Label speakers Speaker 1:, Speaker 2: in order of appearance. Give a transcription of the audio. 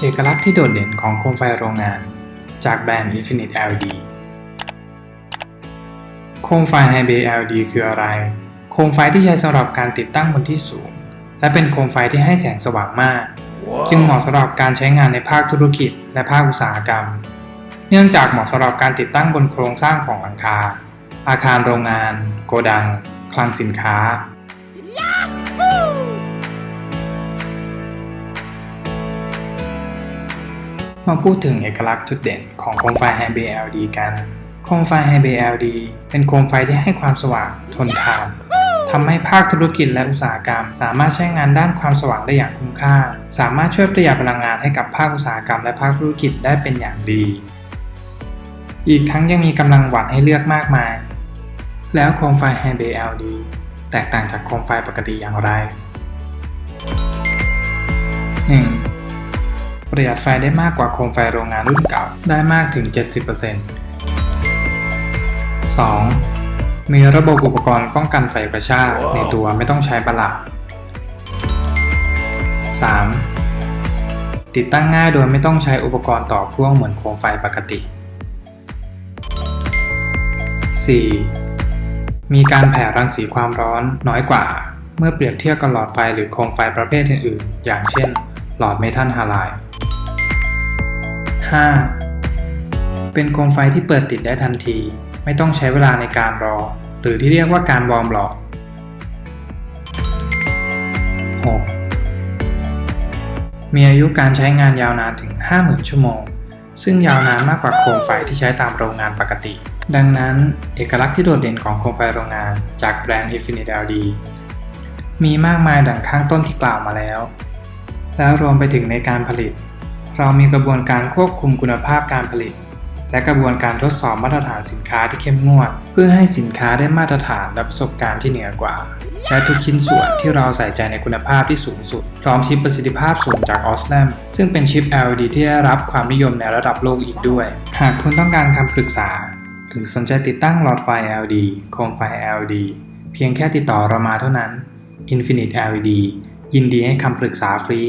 Speaker 1: เอกลักษณ์ที่โดดเด่นของโคมไฟโรงงาน จากแบรนด์ Infinite LED โคมไฟ High Bay LED คืออะไร โคมไฟที่ใช้สำหรับการติดตั้งบนที่สูง และเป็นโคมไฟที่ให้แสงสว่างมากจึงเหมาะสำหรับการใช้งานในภาคธุรกิจ และภาคอุตสาหกรรม เนื่องจากเหมาะสำหรับการติดตั้งบนโครงสร้างของหลังคา อาคารโรงงาน โกดัง คลังสินค้า มาพูดถึงเอกลักษณ์จุดเด่นของโคมไฟ h i b a LD กัน โคมไฟ h i b a LD เป็นโคมไฟที่ให้ความสว่างทนทานทำให้ภาคธุรกิจและอุตสาหกรรม สามารถใช้งานด้านความสว่างได้อย่างคุ้มค่า สามารถช่วยประหยัดพลังงานให้กับภาคอุตสาหกรรมและภาคธุรกิจได้เป็นอย่างดี อีกทั้งยังมีกำลังวัตให้เลือกมากมาย แล้วโคมไฟ h i b a LD แตกต่างจากโคมไฟปกติอย่างไร ประหยัดไฟได้มากกว่าโคมไฟโรงงานรุ่นเก่าได้มากถึง 70% 2. มีระบบอุปกรณ์ป้องกันไฟกระชากในตัวไม่ต้องใช้ประหลาด 3. ติดตั้งง่ายโดยไม่ต้องใช้อุปกรณ์ต่อพ่วงเหมือนโคมไฟปกติ 4. มีการแผ่รังสีความร้อนน้อยกว่า เมื่อเปรียบเทียบกับหลอดไฟหรือโคมไฟประเภทอื่นๆ อย่างเช่น หลอดเมทัลฮาไลด์ 5. เป็นโคมไฟที่เปิดติดได้ทันที ไม่ต้องใช้เวลาในการรอ หรือที่เรียกว่าการวอร์มหลอด 6. มีอายุการใช้งานยาวนานถึง 50,000 ชั่วโมง ซึ่งยาวนานมากกว่าโคมไฟที่ใช้ตามโรงงานปกติ ดังนั้น เอกลักษณ์ที่โดดเด่นของโคมไฟโรงงานจากแบรนด์ Infinite LED มีมากมายดังข้างต้นที่กล่าวมาแล้ว แล้วรวมไปถึงในการผลิต เรามีกระบวนการควบคุมคุณภาพการผลิต และกระบวนการทดสอบมาตรฐานสินค้าที่เข้มงวด เพื่อให้สินค้าได้มาตรฐานและประสบการณ์ที่เหนือกว่า และทุกชิ้นส่วนที่เราใส่ใจในคุณภาพที่สูงสุด พร้อมชิปประสิทธิภาพสูงจาก o s l a m ซึ่งเป็นชิป LED ที่ได้รับความนิยมในระดับโลกอีกด้วย หากคุณต้องการคำปรึกษา หรือสนใจติดตั้งหลอดไฟ LED โคมไฟ LED เพียงแค่ติดต่อเรามาเท่านั้น Infinite LED ยินดีให้คำปรึกษาฟรี